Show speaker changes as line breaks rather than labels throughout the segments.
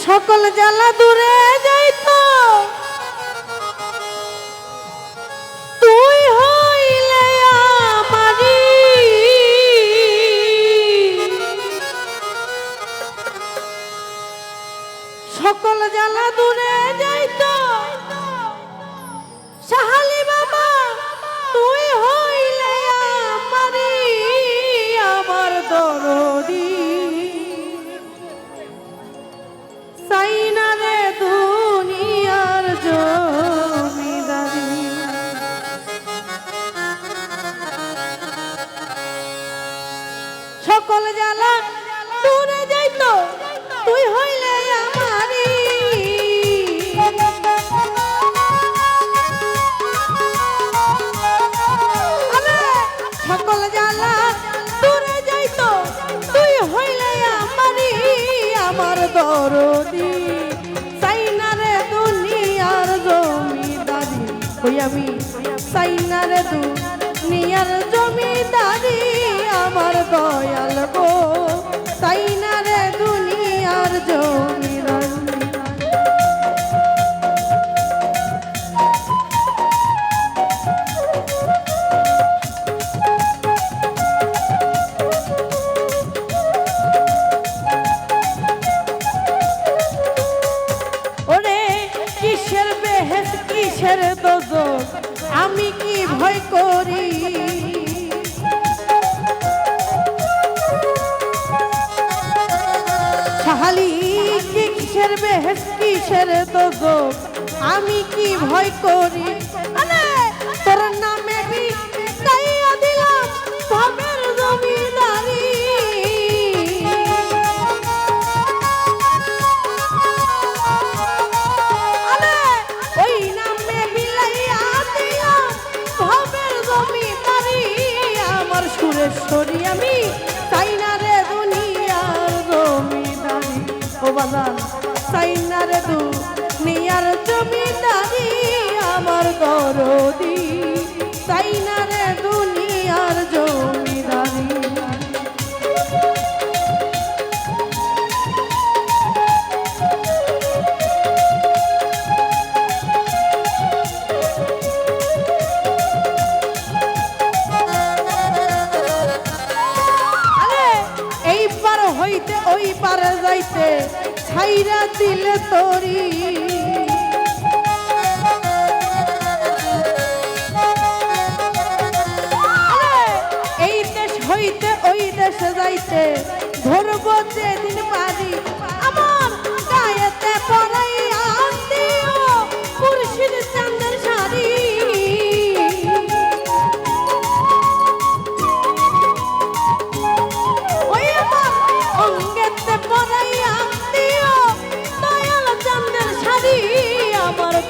সকল জ্বালা দূরে যাইত তুই হইলে আমারি। সকল জ্বালা দূরে যাইত সাহালি দরদি সাইনা রে দুনিয়ার জমিদারি। ওই আমি সাইনা রে দুনিয়ার কিসের দোজক? আমি কি ভয় করি? সাহালি কিসের বেহেস কিসের দোজক? আমি কি ভয় করি? সুরেশ্বরী আমি তাই না রে দুনিয়ার জমিদারি ও বাজান তাই না রে দুনিয়ার জমিদারি আমার দরদি রে যাইতে ছাইরা দিলে তরি। এই দেশ হইতে ওই দেশে যাইতে ধরব যেদিন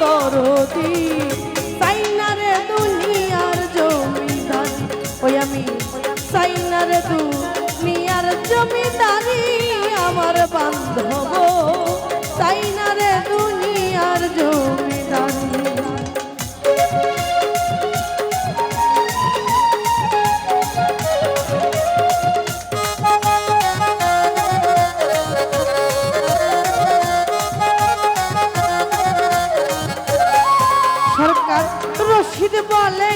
দরদি সাইনারে দুনিয়ার জমিদারি ওই আমি সাইনারে দুনিয়ার জমিদারি। আমার বান্ধব সাইনারে দুনিয়ার জমিদারি রশিদ বলে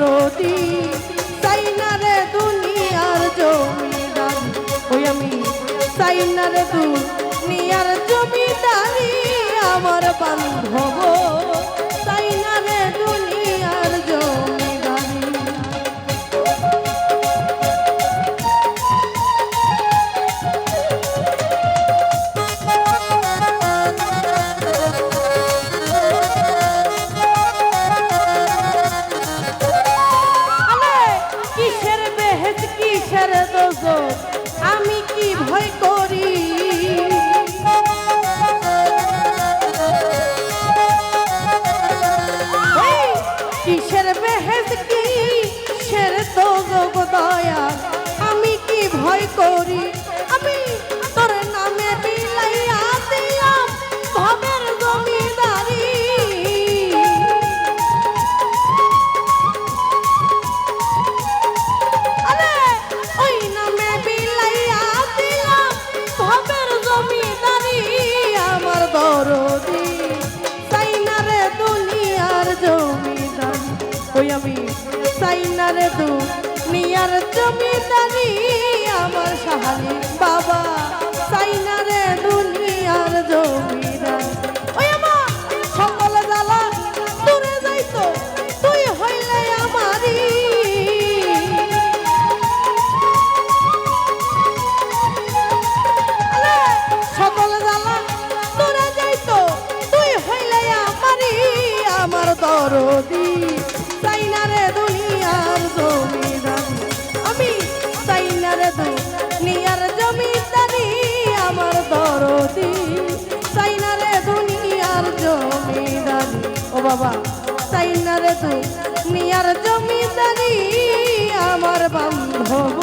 দরদি চাই না রে দুনিয়ার জমিদার। ওই আমি চাই না রে দুনিয়ার জমিদারি, আমার বান্ধব। diferente dos outros. আমি সাইনারে দুনিয়ার জমিদারি আমার সাহালি বাবা। সাইনারে দুনিয়ার জমিদারি। ওই আমার তুই হইলে তুই আমারি বাবা তাই না রে তুই? নিয়ার জমিদারি আমার বান্ধব।